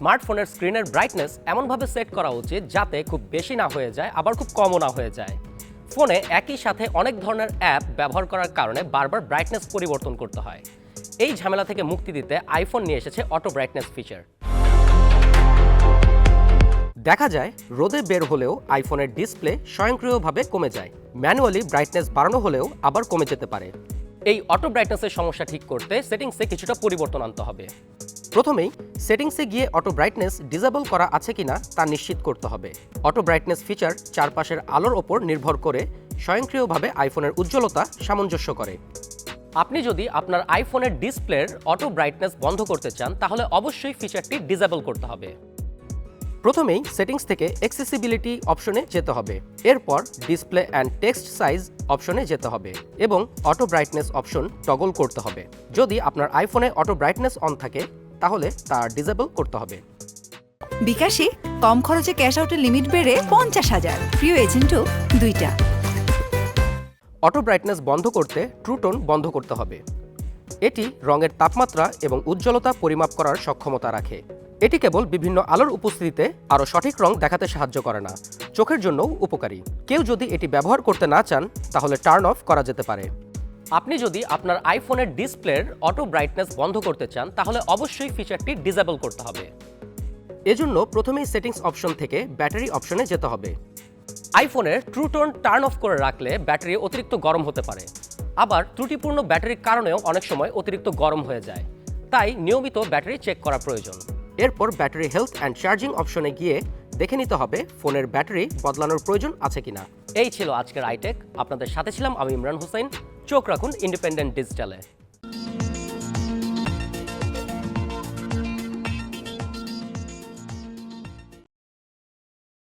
স্মার্টফোনের স্ক্রিনের ব্রাইটনেস এমনভাবে সেট করা উচিত যাতে খুব বেশি না হয়ে যায়, আবার খুব কমও না হয়ে যায়। ফোনে একই সাথে অনেক ধরনের অ্যাপ ব্যবহার করার কারণে বারবার ব্রাইটনেস পরিবর্তন করতে হয়। এই ঝামেলা থেকে মুক্তি দিতে আইফোন নিয়ে এসেছে অটো ব্রাইটনেস ফিচার দেখা যায়, রোদে বের হলেও আইফোনের ডিসপ্লে স্বয়ংক্রিয়ভাবে কমে যায়। ম্যানুয়ালি ব্রাইটনেস বাড়ানো হলেও আবার কমে যেতে পারে। এই অটো ব্রাইটনেসের সমস্যা ঠিক করতে সেটিংসে কিছুটা পরিবর্তন আনতে হবে। প্রথমেই সেটিংসে গিয়ে অটো ব্রাইটনেস ডিসেবল করা আছে কিনা তা নিশ্চিত করতে হবে। অটো ব্রাইটনেস ফিচার চারপাশের আলোর ওপর নির্ভর করে স্বয়ংক্রিয়ভাবে আইফোনের উজ্জ্বলতা সামঞ্জস্য করে। আপনি যদি আপনার আইফোনের ডিসপ্লের অটো ব্রাইটনেস বন্ধ করতে চান, তাহলে অবশ্যই ফিচারটি ডিসেবল করতে হবে। প্রথমেই সেটিংস থেকে অ্যাক্সেসিবিলিটি অপশনে যেতে হবে। এরপর ডিসপ্লে অ্যান্ড টেক্সট সাইজ অপশনে যেতে হবে এবং অটো ব্রাইটনেস অপশন টগল করতে হবে। যদি আপনার আইফোনে অটো ব্রাইটনেস অন থাকে তাহলে তা ডিসেবল করতে হবে। বিকাশে কম খরচে ক্যাশ আউটের লিমিট বেড়ে পঞ্চাশ হাজার। প্রিয় এজেন্টও দুইটা। অটো ব্রাইটনেস বন্ধ করতে ট্রুটোন বন্ধ করতে হবে। এটি রঙের তাপমাত্রা এবং উজ্জ্বলতা পরিমাপ করার সক্ষমতা রাখে। এটি কেবল বিভিন্ন আলোর উপস্থিতিতে আরও সঠিক রং দেখাতে সাহায্য করে না। চোখের জন্যও উপকারী। কেউ যদি এটি ব্যবহার করতে না চান তাহলে টার্ন অফ করা যেতে পারে। আপনি যদি আপনার আইফোনের ডিসপ্লের অটো ব্রাইটনেস বন্ধ করতে চান, তাহলে অবশ্যই ফিচারটি ডিসেবল করতে হবে। এজন্য প্রথমেই সেটিংস অপশন থেকে ব্যাটারি অপশনে যেতে হবে। আইফোনের ট্রুটোন টার্ন অফ করে রাখলে ব্যাটারি অতিরিক্ত গরম হতে পারে। আবার ত্রুটিপূর্ণ ব্যাটারির কারণেও অনেক সময় অতিরিক্ত গরম হয়ে যায়। তাই নিয়মিত ব্যাটারি চেক করা প্রয়োজন। এরপর ব্যাটারি হেলথ অ্যান্ড চার্জিং অপশনে গিয়ে দেখে নিতে হবে ফোনের ব্যাটারি বদলানোর প্রয়োজন আছে কিনা। এই ছিল আজকের আইটেক আপনাদের সাথে ছিলাম আমি ইমরান হোসেন। চোখ রাখুন ইন্ডিপেন্ডেন্ট ডিজিটালে